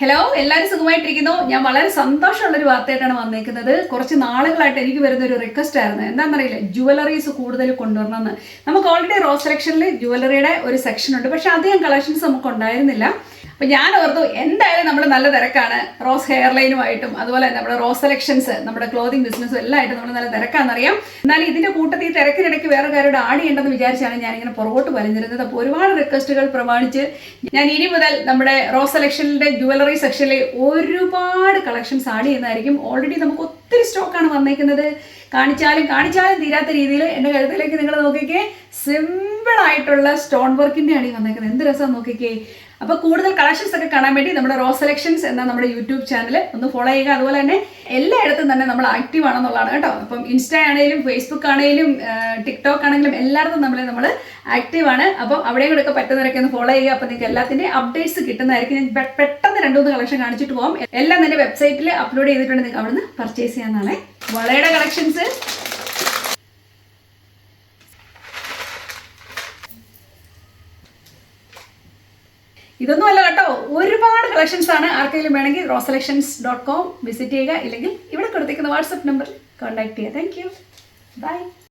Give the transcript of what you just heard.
Hello എല്ലാവരും സുഖമായിട്ടിരിക്കുന്നു. ഞാൻ വളരെ സന്തോഷമുള്ള ഒരു വാർത്തയായിട്ടാണ് വന്നേക്കുന്നത്. കുറച്ച് നാളുകളായിട്ട് എനിക്ക് വരുന്ന ഒരു റിക്വസ്റ്റ് ആയിരുന്നു. എന്താണെന്നറിയില്ല ജുവലറീസ് കൂടുതൽ കൊണ്ടുവരണമെന്ന്. നമുക്ക് ഓൾറെഡി റോസ് സെലക്ഷനിൽ ജുവലറിയുടെ ഒരു സെക്ഷൻ ഉണ്ട്. പക്ഷെ അധികം കളക്ഷൻസ് നമുക്ക് ഉണ്ടായിരുന്നില്ല. അപ്പൊ ഞാൻ ഓർത്തു എന്തായാലും നമ്മൾ നല്ല തിരക്കാണ്. റോസ് ഹെയർ ലൈനുമായിട്ടും അതുപോലെ നമ്മുടെ റോസ് സെലക്ഷൻസ് നമ്മുടെ ക്ലോതിങ് ബിസിനസ്സും എല്ലാം ആയിട്ട് നമ്മൾ നല്ല തിരക്കാണെന്നറിയാം. എന്നാൽ ഇതിന്റെ കൂട്ടത്തിൽ ഈ തിരക്കിനിടയ്ക്ക് വേറെ കാര്യോട് ആഡ് ചെയ്യേണ്ടെന്ന് വിചാരിച്ചാണ് ഞാൻ ഇങ്ങനെ പുറകോട്ട് വലിഞ്ഞിരുന്നത്. അപ്പോൾ ഒരുപാട് റിക്വസ്റ്റുകൾ പ്രമാണിച്ച് ഞാൻ ഇനി മുതൽ നമ്മുടെ റോസ് സെലക്ഷനിന്റെ ജുവലറി സെക്ഷനിൽ ഒരുപാട് കളക്ഷൻസ് ആഡ് ചെയ്യുന്നതായിരിക്കും. ഓൾറെഡി നമുക്ക് ഒത്തിരി സ്റ്റോക്കാണ് വന്നേക്കുന്നത്. കാണിച്ചാലും കാണിച്ചാലും തീരാത്ത രീതിയിൽ എന്റെ കഴുത്തിലേക്ക് നിങ്ങൾ നോക്കിക്കേ സിമ്പിൾ ആയിട്ടുള്ള സ്റ്റോൺ വർക്കിന്റെയാണ് ഈ വന്നേക്കുന്നത്. എന്ത് രസം നോക്കിക്കേ. അപ്പോൾ കൂടുതൽ കളക്ഷൻസ് ഒക്കെ കാണാൻ വേണ്ടി നമ്മുടെ റോ സെലക്ഷൻസ് എന്ന നമ്മുടെ യൂട്യൂബ് ചാനൽ ഒന്ന് ഫോളോ ചെയ്യുക. അതുപോലെ തന്നെ എല്ലായിടത്തും തന്നെ നമ്മൾ ആക്റ്റീവ് ആണെന്നുള്ളതാണ് കേട്ടോ. അപ്പം ഇൻസ്റ്റ ആണെങ്കിലും ഫേസ്ബുക്ക് ആണെങ്കിലും ടിക്ടോക്ക് ആണെങ്കിലും എല്ലായിടത്തും നമ്മളെ നമ്മൾ ആക്റ്റീവ് ആണ്. അപ്പം അവിടെയും ഒക്കെ പറ്റുന്നവരൊക്കെ ഒന്ന് ഫോളോ ചെയ്യുക. അപ്പം നിങ്ങൾക്ക് എല്ലാത്തിന്റെയും അപ്ഡേറ്റ്സ് കിട്ടുന്നതായിരിക്കും. ഞാൻ പെട്ടെന്ന് രണ്ട് മൂന്ന് കളക്ഷൻ കാണിച്ചിട്ട് പോകാം എല്ലാം തന്നെ വെബ്സൈറ്റിൽ അപ്ലോഡ് ചെയ്തിട്ടുണ്ട്. നിങ്ങൾക്ക് അവിടുന്ന് പർച്ചേസ് ചെയ്യാനാണ് വളയുടെ കളക്ഷൻസ് ഇതൊന്നും അല്ല കേട്ടോ. ഒരുപാട് കളക്ഷൻസ് ആണ് ആർക്കെങ്കിലും വേണമെങ്കിൽ rose selections dot com visit ചെയ്യുക. ഇല്ലെങ്കിൽ ഇവിടെ കൊടുത്തേക്കുന്ന വാട്സപ്പ് നമ്പറിൽ കോൺടാക്ട് ചെയ്യുക. Thank you bye